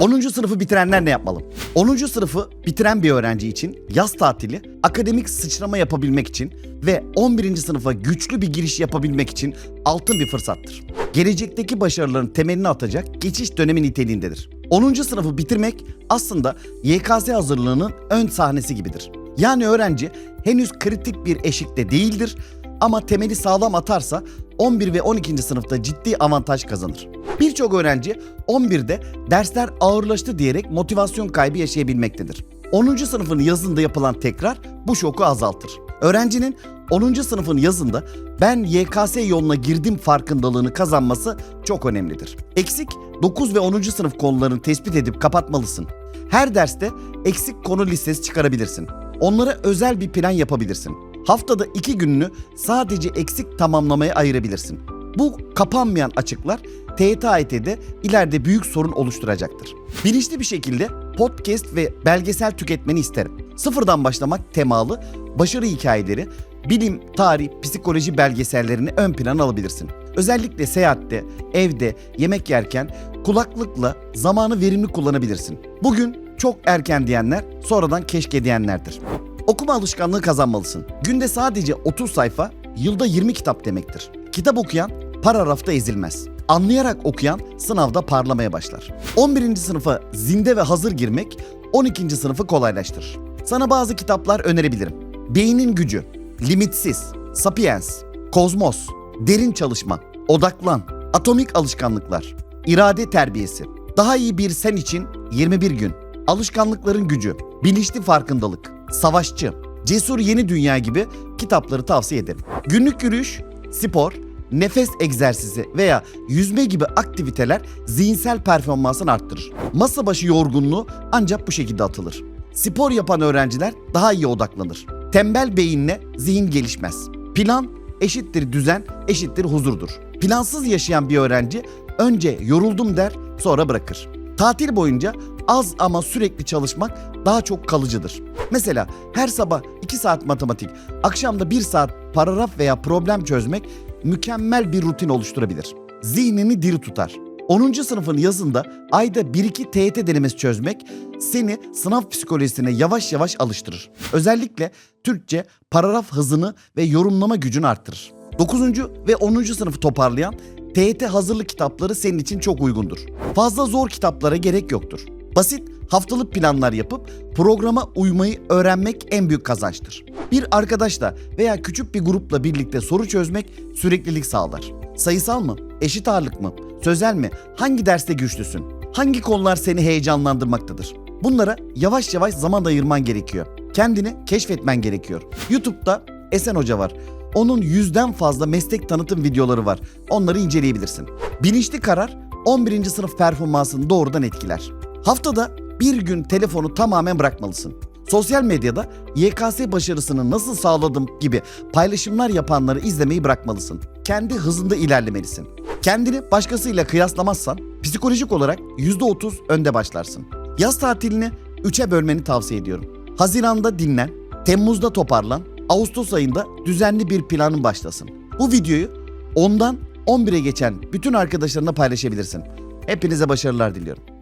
10. sınıfı bitirenler ne yapmalı? 10. sınıfı bitiren bir öğrenci için yaz tatili akademik sıçrama yapabilmek için ve 11. sınıfa güçlü bir giriş yapabilmek için altın bir fırsattır. Gelecekteki başarıların temelini atacak geçiş dönemi niteliğindedir. 10. sınıfı bitirmek aslında YKS hazırlığının ön sahnesi gibidir. Yani öğrenci henüz kritik bir eşikte değildir ama temeli sağlam atarsa 11 ve 12. sınıfta ciddi avantaj kazanır. Birçok öğrenci 11'de dersler ağırlaştı diyerek motivasyon kaybı yaşayabilmektedir. 10. sınıfın yazında yapılan tekrar bu şoku azaltır. Öğrencinin 10. sınıfın yazında ben YKS yoluna girdim farkındalığını kazanması çok önemlidir. Eksik 9 ve 10. sınıf konularını tespit edip kapatmalısın. Her derste eksik konu listesi çıkarabilirsin. Onlara özel bir plan yapabilirsin. Haftada iki gününü sadece eksik tamamlamaya ayırabilirsin. Bu kapanmayan açıklar TYT AYT'de ileride büyük sorun oluşturacaktır. Bilinçli bir şekilde podcast ve belgesel tüketmeni isterim. Sıfırdan başlamak temalı başarı hikayeleri, bilim, tarih, psikoloji belgesellerini ön plana alabilirsin. Özellikle seyahatte, evde, yemek yerken kulaklıkla zamanı verimli kullanabilirsin. Bugün çok erken diyenler sonradan keşke diyenlerdir. Okuma alışkanlığı kazanmalısın. Günde sadece 30 sayfa, yılda 20 kitap demektir. Kitap okuyan para rafta ezilmez. Anlayarak okuyan sınavda parlamaya başlar. 11. sınıfa zinde ve hazır girmek 12. sınıfı kolaylaştırır. Sana bazı kitaplar önerebilirim. Beynin Gücü, Limitsiz, Sapiens, Kozmos, Derin Çalışma, Odaklan, Atomik Alışkanlıklar, İrade Terbiyesi, Daha iyi bir sen için 21 gün, Alışkanlıkların Gücü, Bilinçli Farkındalık, Savaşçı, Cesur Yeni Dünya gibi kitapları tavsiye ederim. Günlük yürüyüş, spor, nefes egzersizi veya yüzme gibi aktiviteler zihinsel performansını arttırır. Masa başı yorgunluğu ancak bu şekilde atılır. Spor yapan öğrenciler daha iyi odaklanır. Tembel beyinle zihin gelişmez. Plan eşittir düzen eşittir huzurdur. Plansız yaşayan bir öğrenci önce yoruldum der sonra bırakır. Tatil boyunca az ama sürekli çalışmak daha çok kalıcıdır. Mesela her sabah 2 saat matematik, akşamda 1 saat paragraf veya problem çözmek mükemmel bir rutin oluşturabilir. Zihnini diri tutar. 10. sınıfın yazında ayda 1-2 TYT denemesi çözmek seni sınav psikolojisine yavaş yavaş alıştırır. Özellikle Türkçe paragraf hızını ve yorumlama gücünü arttırır. 9. ve 10. sınıfı toparlayan TYT hazırlık kitapları senin için çok uygundur. Fazla zor kitaplara gerek yoktur. Basit haftalık planlar yapıp programa uymayı öğrenmek en büyük kazançtır. Bir arkadaşla veya küçük bir grupla birlikte soru çözmek süreklilik sağlar. Sayısal mı? Eşit ağırlık mı? Sözel mi? Hangi derste güçlüsün? Hangi konular seni heyecanlandırmaktadır? Bunlara yavaş yavaş zaman ayırman gerekiyor. Kendini keşfetmen gerekiyor. YouTube'da Esen Hoca var. Onun yüzden fazla meslek tanıtım videoları var. Onları inceleyebilirsin. Bilinçli karar 11. sınıf performansını doğrudan etkiler. Haftada bir gün telefonu tamamen bırakmalısın. Sosyal medyada YKS başarısını nasıl sağladım gibi paylaşımlar yapanları izlemeyi bırakmalısın. Kendi hızında ilerlemelisin. Kendini başkasıyla kıyaslamazsan psikolojik olarak %30 önde başlarsın. Yaz tatilini 3'e bölmeni tavsiye ediyorum. Haziranda dinlen, Temmuz'da toparlan, Ağustos ayında düzenli bir planın başlasın. Bu videoyu 10'dan 11'e geçen bütün arkadaşlarına paylaşabilirsin. Hepinize başarılar diliyorum.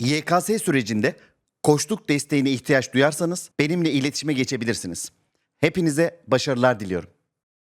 YKS sürecinde koçluk desteğine ihtiyaç duyarsanız benimle iletişime geçebilirsiniz. Hepinize başarılar diliyorum.